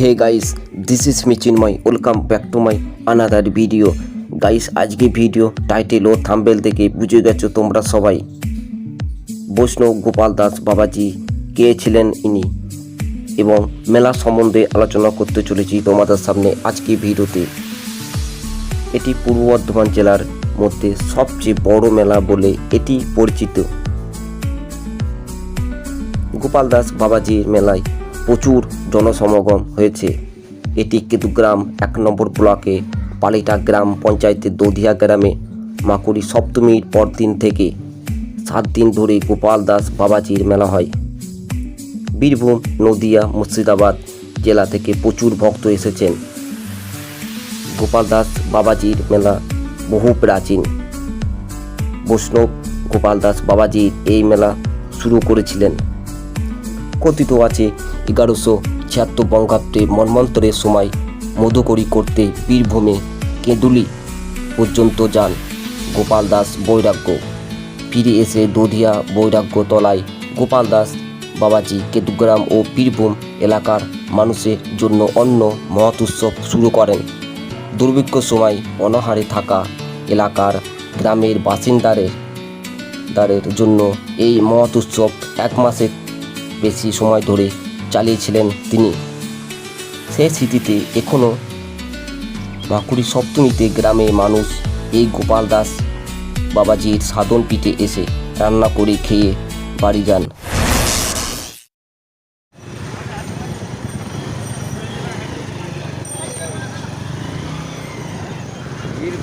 Hey guys this is me Chinmoy welcome back to my another video guys আজকে video title ও thumbnail থেকে বুঝে গেছো তোমরা সবাই। বৈষ্ণব গোপাল দাস বাবাজি কে ছিলেন ইনি? এবং মেলা সম্বন্ধে আলোচনা করতে চলেছি তোমাদের সামনে আজকে ভিডিওতে। এটি পূর্ব বর্ধমান জেলার মধ্যে সবচেয়ে বড় মেলা বলে এটি পরিচিত। গোপাল দাস বাবাজির মেলায় প্রচুর জনসমাগম হয়েছে। এটি কেতুগ্রাম এক নম্বর ব্লকে পালিটা গ্রাম পঞ্চায়েতের দধিয়া গ্রামে মাকুড়ি সপ্তমীর পরদিন থেকে সাত দিন ধরে গোপাল দাস বাবাজির মেলা হয়। বীরভূম, নদিয়া, মুর্শিদাবাদ জেলা থেকে প্রচুর ভক্ত এসেছেন। গোপাল দাস বাবাজির মেলা বহু প্রাচীন। বৈষ্ণব গোপাল দাস বাবাজির এই মেলা শুরু করেছিলেন। কথিত আছে এগারোশো ছিয়াত্তর বঙ্গাব্দে মন্বন্তরের সময় মধুকরী করতে বীরভূমে কেঁদুলি পর্যন্ত যান গোপাল দাস বৈরাগ্য। ফিরে এসে দধিয়া বৈরাগ্য তলায় গোপাল দাস, বাবাজি, কেতুগ্রাম ও বীরভূম এলাকার মানুষের জন্য অন্য মহৎ উৎসব শুরু করেন। দুর্ভিক্ষ সময় অনাহারে থাকা এলাকার গ্রামের বাসিন্দাদের দারের জন্য এই মহৎ উৎসব এক মাসের বেশি সময় ধরে চালিয়েছিলেন তিনি। সেই স্মৃতিতে এখনও মাকুড়ি সপ্তমীতে গ্রামে মানুষ এই গোপাল দাস বাবাজির সাধন পিঠে এসে রান্না করে খেয়ে বাড়ি যান।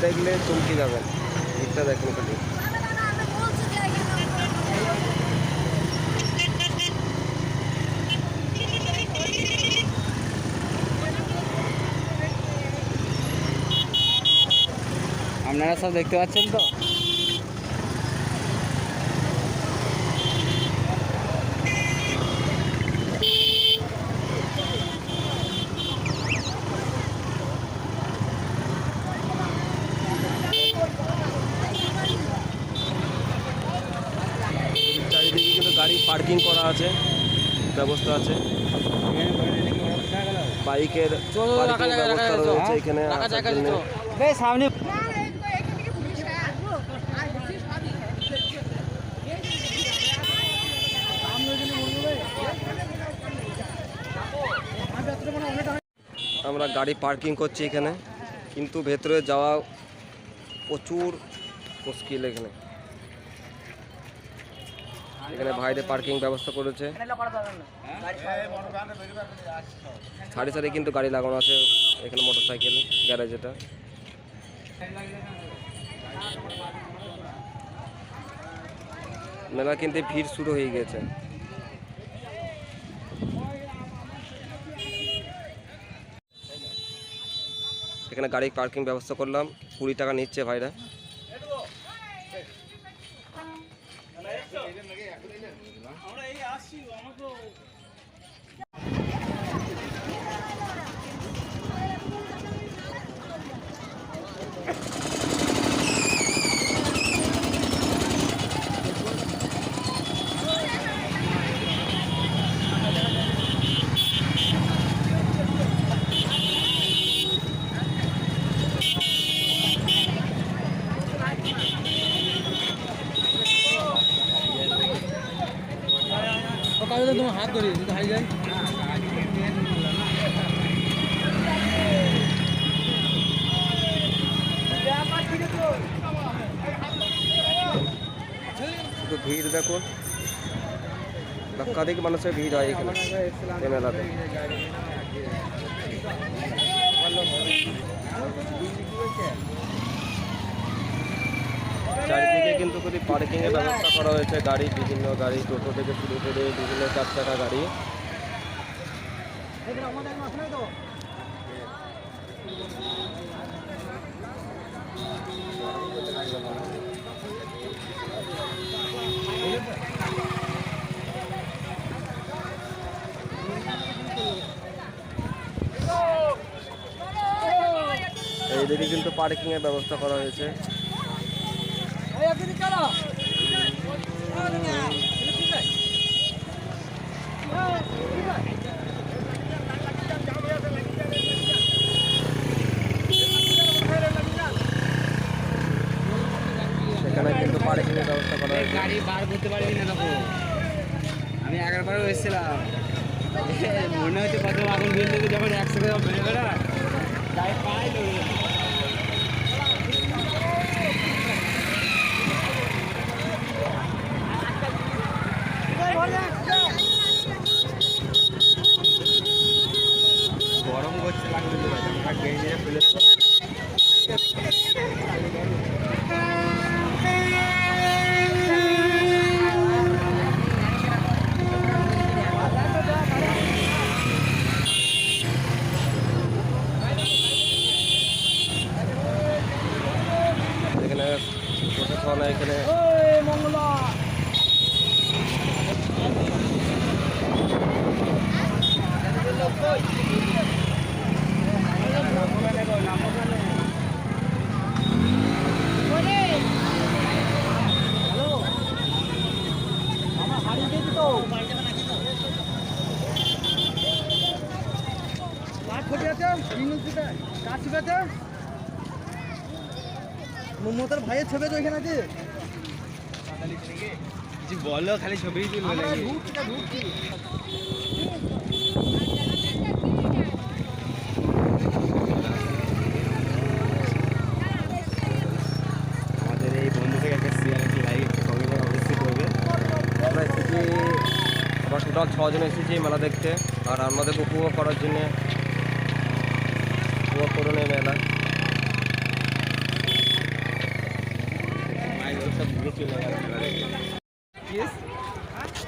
দেখলে চমকে যাবেন। ভিড়টা দেখুন খালি আপনারা সব দেখতে পাচ্ছেন তো? চারিদিকে গাড়ি পার্কিং করা আছে ব্যবস্থা আছে। বাইকের ব্যবস্থা রয়েছে এখানে সামনে গাড়ি পার্কিং করছি এখানে, কিন্তু ভেতরে যাওয়া প্রচুর মুশকিল এখানে। এখানে ভাইদের পার্কিং ব্যবস্থা করেছে। সারি সারি কিন্তু গাড়ি লাগানো আছে এখানে মোটর সাইকেল গ্যারেজ এটা। মেলা কিন্তু ভিড় শুরু হয়ে গেছে এখানে গাড়ি পার্কিং ব্যবস্থা করলাম কুড়ি টাকা নিচ্ছে ভাইরা তোমার হাত ধরি যদি হারিয়ে যায় শুধু ভিড় দেখুন লক্ষাধিক মানুষের ভিড় হয় এখানে, এই মেলাতে। চারিদিকে কিন্তু খুবই পার্কিংয়ের ব্যবস্থা করা হয়েছে, গাড়ি, বিভিন্ন গাড়ি, টোটো থেকে শুরু করে বিভিন্ন চার চাকা গাড়ি। পার্কিংয়ের ব্যবস্থা করা হয়েছে। সেখানে কিন্তু পার্কিংয়ের ব্যবস্থা করা হয়েছে। গাড়ি বার করতে পারবি না আমি এগারোবারও এসেছিলাম। মনে হচ্ছে কত আগুন বিল থেকে যখন একসাথে বেড়ে বেড়া তাই পাই Thank you. মমতার ভাইয়ের ছবি তো এখানে আছে? বলো খালি ছবি তুলবে নাকি? আমাদের এই বন্ধু থেকে একটা শেয়ার একটা লাইক কমেন্ট অবশ্যই করবে। আমরা এসেছি আমরা টোটাল ছজন এসেছি মেলা দেখতে আর আমাদেরকে উপভোগ করার জন্যে উপভোগ করুন এই মেলা মাইক সব ঘুরে চলে গেল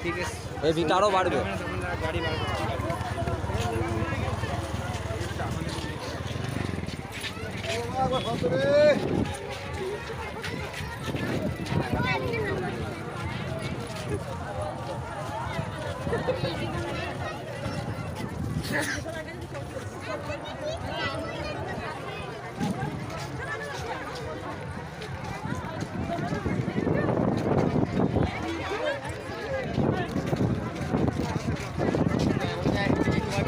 ঠিক আছে এই ভিটা আরও বাড়বে। গাড়ি বার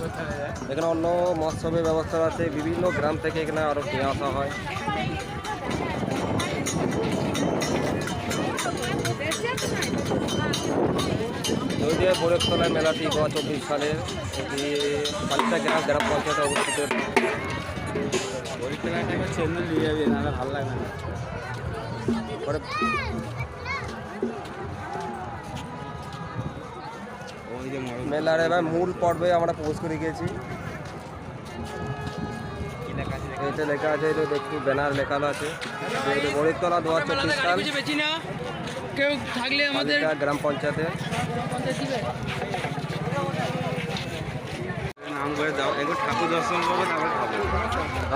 করছি। এখানে অন্য মৎস্যবের ব্যবস্থা আছে বিভিন্ন গ্রাম থেকে এখানে আরও নিয়ে আসা হয়। যদিও বরেকতলায় মেলাটি দু হাজার চব্বিশ সালে এটি পালিতা গ্রাম গ্রাম পঞ্চায়েতে অবস্থিত। ভালো না। মেলার এবার মূল পর্বে আমরা প্রবেশ করে গিয়েছি। এতে লেখা আছে এটা দেখছি ব্যানার লেখানো আছে। বরেকতলা দু হাজার চব্বিশ সাল কেউ থাকলে আমাদের গ্রাম পঞ্চায়েতে। নাম করে দাও একবার ঠাকুর দর্শন করব তারপর খাব।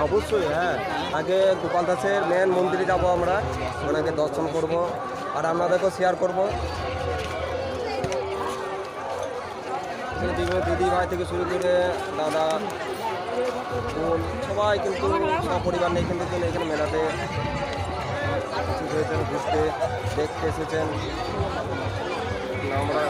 অবশ্যই হ্যাঁ। আগে গোপাল দাসের মেন মন্দিরে যাব আমরা ওনাকে দর্শন করব আর আপনাদেরকেও শেয়ার করব। দিদি ভাই থেকে শুরু করে দাদা সবাই কিন্তু পরিবার নিয়ে কিন্তু এখানে মেলাতে। ঘুরতে দেখতে এসেছেন। আমরা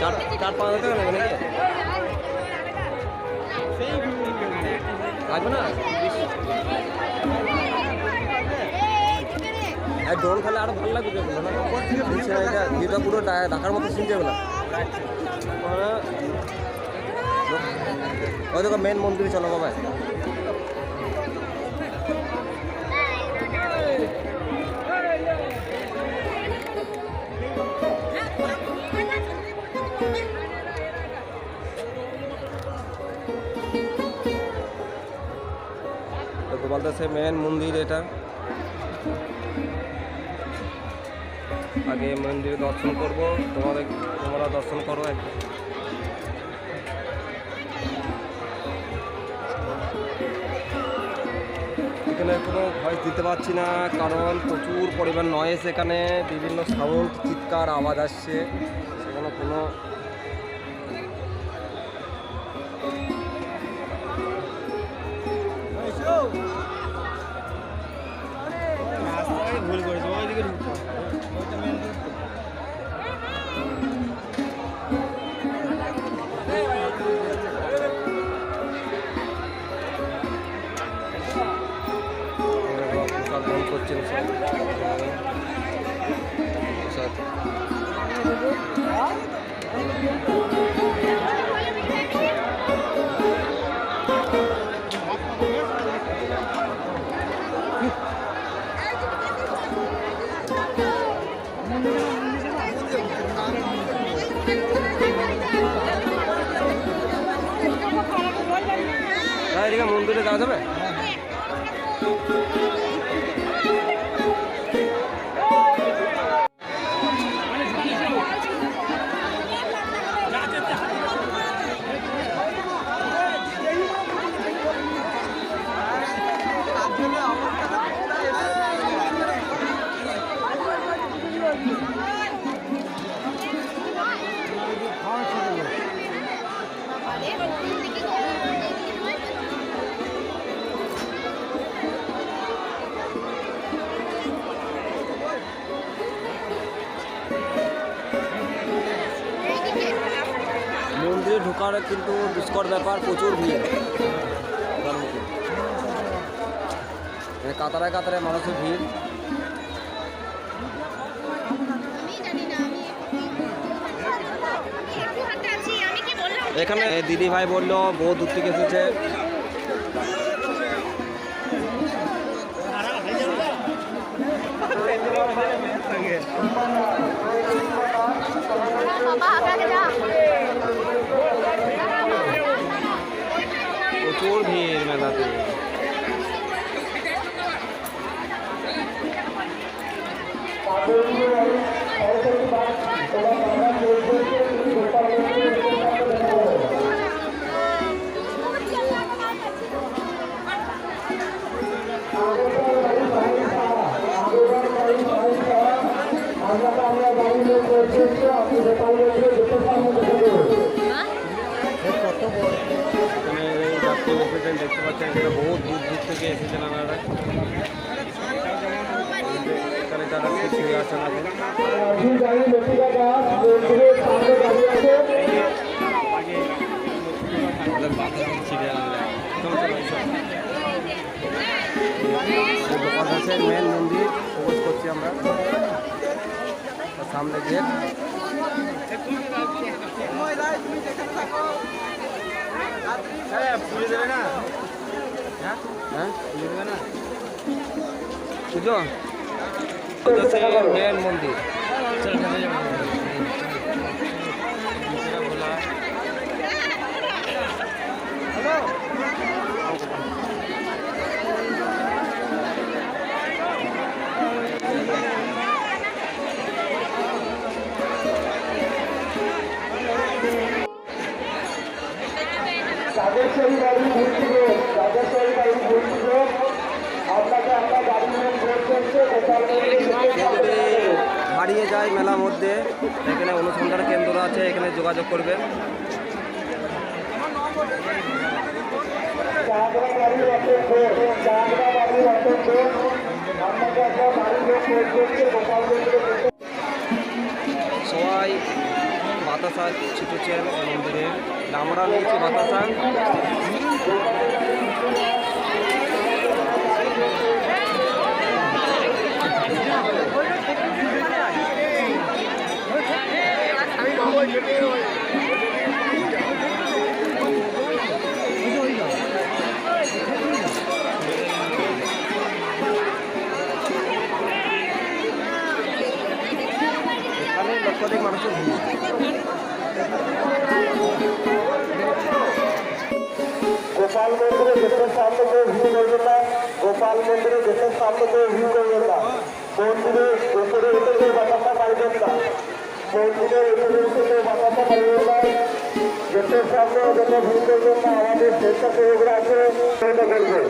চার চার পাঁচ হাজার টাকা নেবে নাকি না? আর ড্রোন খেলে আরও ভালো লাগবে যেটা পুরো ঢাকার মতো সিন যাবে না? ওই দেখো মেন মন্দিরে চলো বাবা দাসের মেন মন্দির এটা। আগে মন্দিরে দর্শন করব, তোমাদের, তোমরা দর্শন করো এখানে কোনো ভয়েস দিতে পারছি না, কারণ প্রচুর পরিমাণ নয়েস এখানে, বিভিন্ন সাউন্ড চিৎকার, আওয়াজ আসছে। সেখানে কোনো এদিকে মন্দিরে যাওয়া যাবে? মন্দিরে ঢোকার কিন্তু দুষ্কর ব্যাপার, প্রচুর ভিড়। মানে কাতারায় কাতারায় মানুষের ভিড়। এখানে দিদি ভাই বলল বহু দূর থেকে এসেছে। বাবা আগে যা। মেলাতে মেন মন্দির প্রবেশ করছি আমরা সামনে গেট হ্যাঁ, হ্যাঁ পুজো মেন মন্দির চল ঢাকা যাব রাজেশ্বরী বাড়ি ভুলছিল রাজেশ্বরী বাড়ি ভুলছিল আপনাকে আমরা গাড়ি নিয়ে ফোন করছে কোথাও যদি হারিয়ে যায় মেলার মধ্যে এখানে অনুসন্ধান কেন্দ্র আছে এখানে যোগাযোগ করবেন চাঁদরা বাড়ির অসংখ্য চাঁদরা বাড়ির অসংখ্য আপনাকে একটা বাড়ি নিয়ে ফোন করছে গোপালগঞ্জে সবাই বাতাসা ছিটেছেন এই মন্দিরে। আমরা নিয়েছি বাতাসা। লক্ষাধিক মানুষের ভিড়। গোপাল মন্দিরে গেটের সামনে কেউ ভিড় করবেন না। গোপাল মন্দিরে গেটের সামনে কেউ ভিড় করবেন না। মন্দিরে উপরে উঠে কেউ বাতাসা পাইবেন না। মন্দিরে উপরে উঠে কেউ পাইবেন না। গেটের সামনে যেন ভিড় করবেন না। আমাদের স্বেচ্ছাসেবকরা আছে সেটা করবেন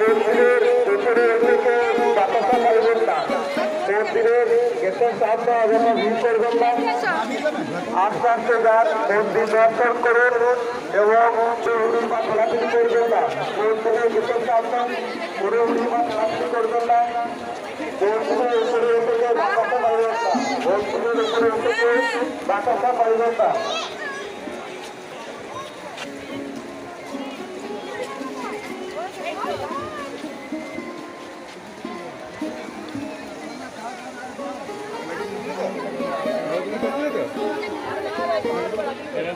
মন্দিরের উপরে উঠে কেউ বাতাসা পাইবেন না মন্দিরের গেটের সামনে যেন ভিড় করবেন না আস্তে আস্তে যান মন্দির দর্শন করুন এবং উড়ি বা খেলাধুলি করবেন না মন্দিরের ভিতর সামনে উড়ে উড়ি বা খেলাধুলি করবেন না মন্দিরের উপরে উঠে গিয়ে বাতাসা পাইবেন না মন্দিরের উপরে উঠে গিয়ে বাতাসা পাইবেন না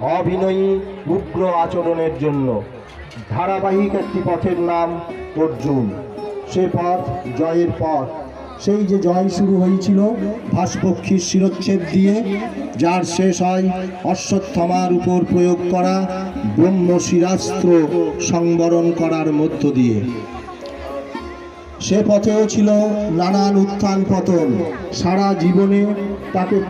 অভিনয়ী উগ্র আচরণের জন্য। ধারাবাহিক একটি পথের নাম অর্জুন। সে পথ জয়ের পথ। সেই যে জয় শুরু হয়েছিল ভাস্পক্ষীর শিরচ্ছেদ দিয়ে, যার শেষ হয় অশ্বত্থমার উপর প্রয়োগ করা ব্রহ্মশিরাস্ত্র সংবরণ করার মধ্য দিয়ে। সে পথেও ছিল নানান উত্থান পতন। সারা জীবনে তাকে